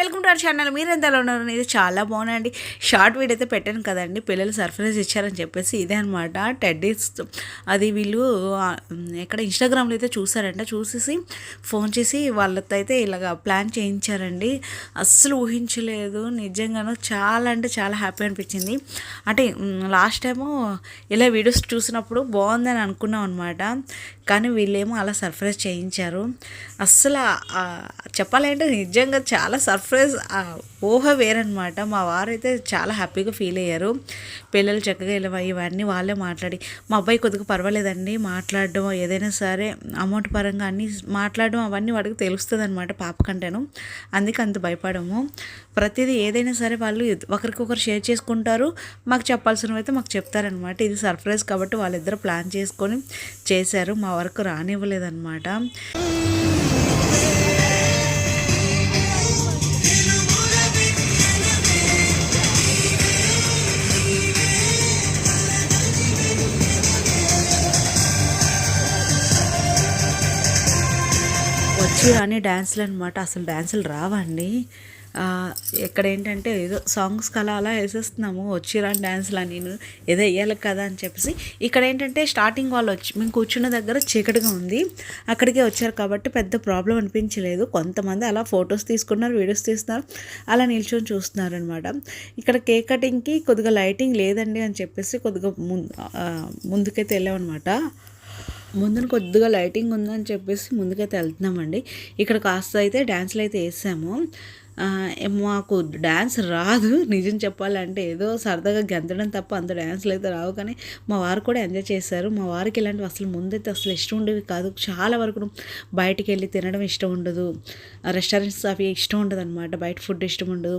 Welcome to our channel. మీరు ఎంతలో ఉన్నారు? ఇది చాలా బాగుందండి షార్ట్ వీడియో అయితే పెట్టాను కదండి. పిల్లలు సర్ప్రైజ్ ఇచ్చారని చెప్పేసి ఇదే అనమాట టెడ్డీస్ అది వీళ్ళు ఎక్కడ ఇన్స్టాగ్రామ్లో అయితే చూసారంట. చూసేసి ఫోన్ చేసి వాళ్ళతో అయితే ఇలాగ ప్లాన్ చేయించారండి. అస్సలు ఊహించలేదు. నిజంగాను చాలా అంటే చాలా హ్యాపీ అనిపించింది. అంటే లాస్ట్ టైము ఇలా వీడియోస్ చూసినప్పుడు బాగుందని అనుకున్నాం అనమాట కానీ వీళ్ళేమో అలా సర్ప్రైజ్ చేయించారు. అస్సలు చెప్పాలంటే నిజంగా చాలా సర్ప్రైజ్ ఊహ వేరనమాట మా వారైతే చాలా హ్యాపీగా ఫీల్ అయ్యారు. పిల్లలు చక్కగా ఇలా ఇవన్నీ వాళ్ళే మాట్లాడి మా అబ్బాయి కొద్దిగా పర్వాలేదండి మాట్లాడడం ఏదైనా సరే అమౌంట్ పరంగా అన్నీ మాట్లాడడం అవన్నీ వాడికి తెలుస్తుంది అనమాట పాప కంటేను అందుకే అంత భయపడము. ప్రతిదీ ఏదైనా సరే వాళ్ళు ఒకరికొకరు షేర్ చేసుకుంటారు. మాకు చెప్పాల్సినవి అయితే మాకు చెప్తారనమాట ఇది సర్ప్రైజ్ కాబట్టి వాళ్ళిద్దరు ప్లాన్ చేసుకొని చేశారు. మా వరకు రానివ్వలేదన్నమాట. వచ్చి రాని డ్యాన్సులు అనమాట అసలు డ్యాన్సులు రావండి. ఇక్కడ ఏంటంటే ఏదో సాంగ్స్ కలా అలా వేసేస్తున్నాము. వచ్చిరా డ్యాన్స్లా నేను ఏదో వేయాలి కదా అని చెప్పేసి. ఇక్కడ ఏంటంటే స్టార్టింగ్ వాళ్ళు వచ్చి మేము కూర్చున్న దగ్గర చీకటిగా ఉంది. అక్కడికే వచ్చారు కాబట్టి పెద్ద ప్రాబ్లం అనిపించలేదు. కొంతమంది అలా ఫొటోస్ తీసుకున్నారు వీడియోస్ తీస్తున్నారు. అలా నిల్చొని చూస్తున్నారు అనమాట ఇక్కడ కేక్ కటింగ్కి కొద్దిగా లైటింగ్ లేదండి అని చెప్పేసి కొద్దిగా ముందు ముందుకైతే వెళ్ళామన్నమాట. ముందున కొద్దిగా లైటింగ్ ఉందని చెప్పేసి ముందుకైతే వెళ్తున్నామండి. ఇక్కడ కాస్త అయితే డ్యాన్స్లు అయితే వేసాము. మాకు డ్యాన్స్ రాదు. నిజం చెప్పాలంటే ఏదో సరదాగా గెంతడం తప్ప అంత డ్యాన్స్లు అయితే రావు. కానీ మా వారు కూడా ఎంజాయ్ చేశారు. మా వారికి ఇలాంటివి అసలు ముందైతే అసలు ఇష్టం ఉండేవి కాదు. చాలా వరకు బయటికి వెళ్ళి తినడం ఇష్టం ఉండదు. రెస్టారెంట్స్ అవి ఇష్టం ఉండదు అనమాట బయట ఫుడ్ ఇష్టం ఉండదు.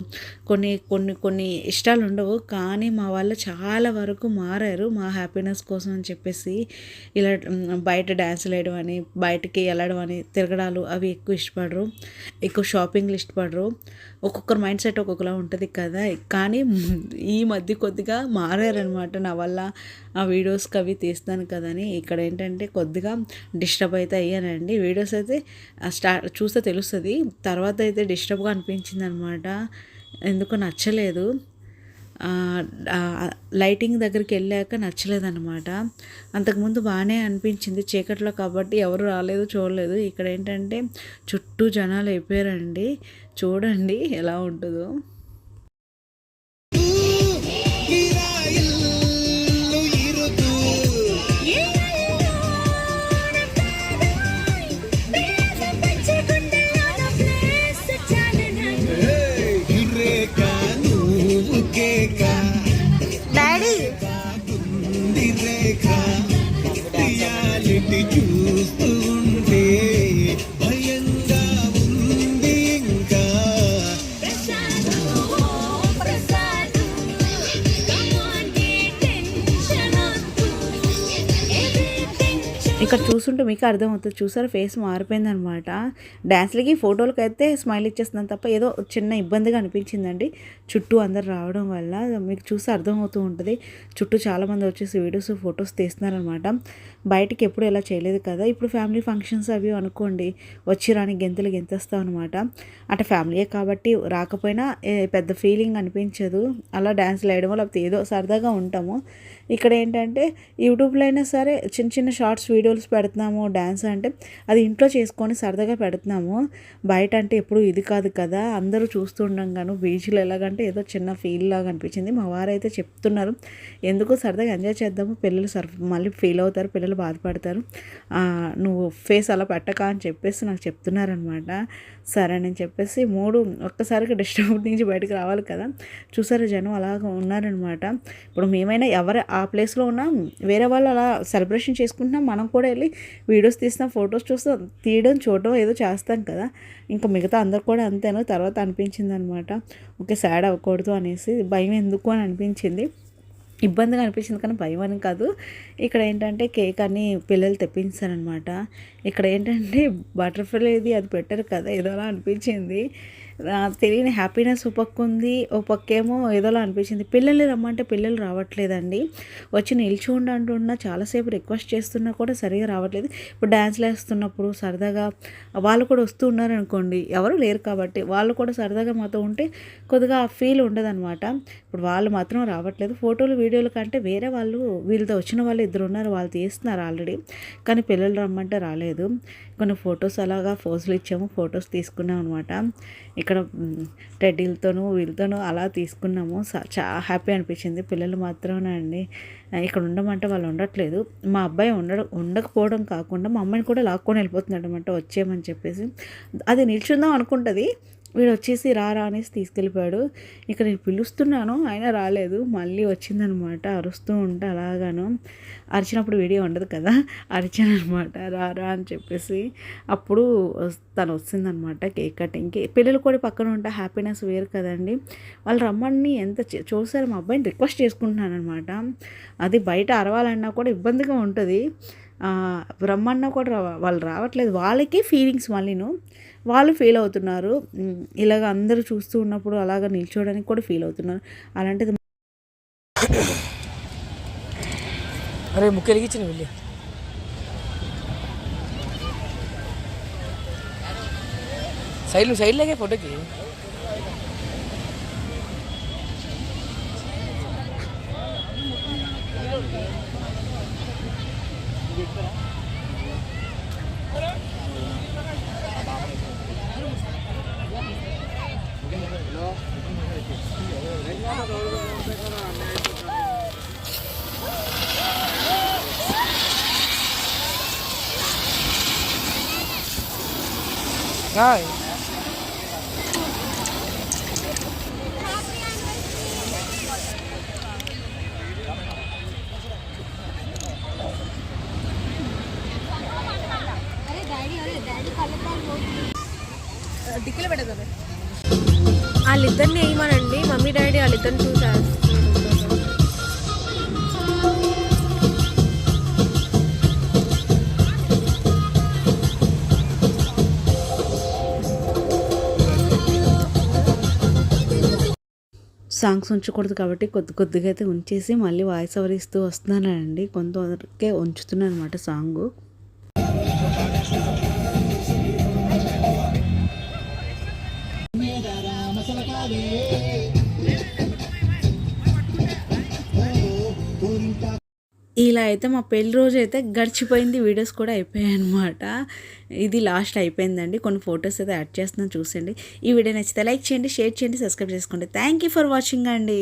కొన్ని కొన్ని కొన్ని ఇష్టాలు ఉండవు. కానీ మా వాళ్ళు చాలా వరకు మారారు. మా హ్యాపీనెస్ కోసం అని చెప్పేసి ఇలా బయట డ్యాన్సులు వేయడం అని బయటికి వెళ్ళడం అని తిరగడాలు అవి ఎక్కువ ఇష్టపడరు. ఎక్కువ షాపింగ్లు ఇష్టపడరు. ఒక్కొక్కరు మైండ్ సెట్ ఒక్కొక్కలా ఉంటుంది కదా. కానీ ఈ మధ్య కొద్దిగా మారారనమాట నా వల్ల ఆ వీడియోస్కి అవి తీస్తాను కదని ఇక్కడ ఏంటంటే కొద్దిగా డిస్టర్బ్ అయితే అయ్యానండి. వీడియోస్ అయితే స్టార్ట్ చూస్తే తెలుస్తుంది. తర్వాత అయితే డిస్టర్బ్గా అనిపించింది అనమాట ఎందుకు నచ్చలేదు. లైటింగ్ దగ్గరికి వెళ్ళాక నచ్చలేదన్నమాట. అంతకుముందు బాగానే అనిపించింది చీకట్లో కాబట్టి ఎవరు రాలేదు చూడలేదు. ఇక్కడ ఏంటంటే చుట్టూ జనాలు అయిపోయారండి. చూడండి ఎలా ఉంటుందో. రియాలిటీ చూస్తూ చూస్తుంటే మీకు అర్థమవుతుంది. చూసారు ఫేస్ మారిపోయిందనమాట. డ్యాన్స్లకి ఫోటోలకి అయితే స్మైల్ ఇచ్చేస్తున్నాను తప్ప ఏదో చిన్న ఇబ్బందిగా అనిపించిందండి. చుట్టూ అందరు రావడం వల్ల మీకు చూసి అర్థమవుతూ ఉంటుంది. చుట్టూ చాలామంది వచ్చేసి వీడియోస్ ఫొటోస్ తీస్తున్నారనమాట. బయటికి ఎప్పుడు ఇలా చేయలేదు కదా. ఇప్పుడు ఫ్యామిలీ ఫంక్షన్స్ అవి అనుకోండి వచ్చి రాని గెంతులు గెంతేస్తాం అనమాట అంటే ఫ్యామిలీయే కాబట్టి రాకపోయినా ఏ పెద్ద ఫీలింగ్ అనిపించదు. అలా డ్యాన్స్లు వేయడం లేకపోతే ఏదో సరదాగా ఉంటాము. ఇక్కడ ఏంటంటే యూట్యూబ్లో అయినా సరే చిన్న చిన్న షార్ట్స్ వీడియోస్ పెడుతున్నాము డ్యాన్స్ అంటే అది ఇంట్లో చేసుకొని సరదాగా పెడుతున్నాము. బయట అంటే ఎప్పుడు ఇది కాదు కదా. అందరూ చూస్తుండగాను బీచ్లో ఎలాగంటే ఏదో చిన్న ఫీల్ లాగా అనిపించింది. మా వారైతే చెప్తున్నారు ఎందుకు సరదాగా ఎంజాయ్ చేద్దాము పిల్లలు సర్ మళ్ళీ ఫీల్ అవుతారు పిల్లలు బాధపడతారు. నువ్వు ఫేస్ అలా పెట్టక అని చెప్పేసి నాకు చెప్తున్నారనమాట. సరే అని చెప్పేసి మూడు ఒక్కసారిగా డిస్టర్బ్ నుంచి బయటకు రావాలి కదా. చూసారా జనం అలాగ ఉన్నారనమాట. ఇప్పుడు మేమైనా ఎవరు ఆ ప్లేస్లో ఉన్నా వేరే వాళ్ళు అలా సెలబ్రేషన్ చేసుకుంటున్నాం మనం కూడా వెళ్ళి వీడియోస్ తీస్తాం ఫొటోస్ చూస్తాం తీయడం చూడడం ఏదో చేస్తాం కదా. ఇంకా మిగతా అందరు కూడా అంతేనో. తర్వాత అనిపించింది అనమాట ఓకే సాడ్ అవ్వకూడదు అనేసి భయం ఎందుకు అని అనిపించింది. ఇబ్బందిగా అనిపించింది కానీ భయం అని కాదు. ఇక్కడ ఏంటంటే కేక్ అని పిల్లలు తెప్పించారనమాట ఇక్కడ ఏంటంటే బటర్ఫ్లై అది పెట్టారు కదా ఏదోలా అనిపించింది. తెలియని హ్యాపీనెస్ ఓ పక్క ఉంది ఓ పక్కేమో ఏదోలా అనిపించింది. పిల్లల్ని రమ్మంటే పిల్లలు రావట్లేదండి. వచ్చి నిల్చుండి అంటున్నా చాలాసేపు రిక్వెస్ట్ చేస్తున్నా కూడా సరిగా రావట్లేదు. ఇప్పుడు డ్యాన్స్లు వేస్తున్నప్పుడు సరదాగా వాళ్ళు కూడా వస్తూ ఉన్నారనుకోండి ఎవరు లేరు కాబట్టి వాళ్ళు కూడా సరదాగా మాతో ఉంటే కొద్దిగా ఆ ఫీల్ ఉండదన్నమాట. ఇప్పుడు వాళ్ళు మాత్రం రావట్లేదు. ఫోటోలు వీడియోలు కంటే వేరే వాళ్ళు వీళ్ళతో వచ్చిన వాళ్ళు ఇద్దరు ఉన్నారు వాళ్ళు తీస్తున్నారు ఆల్రెడీ. కానీ పిల్లలు రమ్మంటే రాలేదు. కొన్ని ఫొటోస్ అలాగా ఫోజులు ఇచ్చాము ఫొటోస్ తీసుకున్నాం అనమాట ఇక్కడ టెడ్డీలతోనూ వీళ్ళతోనూ అలా తీసుకున్నాము. చాలా హ్యాపీ అనిపించింది. పిల్లలు మాత్రమే అండి ఇక్కడ ఉండమంటే వాళ్ళు ఉండట్లేదు. మా అబ్బాయి ఉండడం ఉండకపోవడం కాకుండా మా అమ్మాయిని కూడా లాక్కొని వెళ్ళిపోతున్నాడు అనమాట వచ్చేయమని చెప్పేసి. అది నిల్చుందాం అనుకుంటుంది. వీడు వచ్చేసి రా రా అనేసి తీసుకెళ్ళిపోయాడు. ఇక్కడ నేను పిలుస్తున్నాను అయినా రాలేదు. మళ్ళీ వచ్చిందనమాట అరుస్తూ ఉంటే అలాగాను. అరిచినప్పుడు వీడియో ఉండదు కదా? అరిచాను అనమాట రా రా అని చెప్పేసి అప్పుడు తను వచ్చిందనమాట కేక్ కటింగ్కి పిల్లలు కూడా పక్కన ఉంటే హ్యాపీనెస్ వేరు కదండి. వాళ్ళు రమ్మని ఎంత చే- చూసారు మా అబ్బాయిని రిక్వెస్ట్ చేసుకుంటున్నాను అనమాట అది బయట అరవాలన్నా కూడా ఇబ్బందిగా ఉంటుంది. రమ్మన్నా కూడా వాళ్ళు రావట్లేదు. వాళ్ళకే ఫీలింగ్స్ మళ్ళీను. వాళ్ళు ఫీల్ అవుతున్నారు. ఇలాగ అందరూ చూస్తూ ఉన్నప్పుడు అలాగ నిల్చోవడానికి కూడా ఫీల్ అవుతున్నారు. అలాంటిది అరే ముక్కు వెలిగించిన వెళ్ళి. సైడ్ నువ్వు సైడ్ లేకే ఫోటోకి హాయ్ వాళ్ళిద్దరిని వేయమనండి మమ్మీ డాడీ వాళ్ళిద్దరిని చూసి సాంగ్స్ ఉంచకూడదు కాబట్టి కొద్ది కొద్దిగా అయితే ఉంచేసి మళ్ళీ వాయిస్ ఓవర్ ఇస్తూ వస్తున్నానండి. కొంతవరకే ఉంచుతున్నాను అనమాట సాంగ్. ఇలా అయితే మా పెళ్ళి రోజు అయితే గడిచిపోయింది. వీడియోస్ కూడా అయిపోయాయి అనమాట ఇది లాస్ట్ అయిపోయిందండి. కొన్ని ఫొటోస్ అయితే యాడ్ చేస్తున్నాను చూసండి ఈ వీడియో నచ్చితే లైక్ చేయండి షేర్ చేయండి సబ్స్క్రైబ్ చేసుకోండి. థ్యాంక్ యూ ఫర్ వాచింగ్ అండి.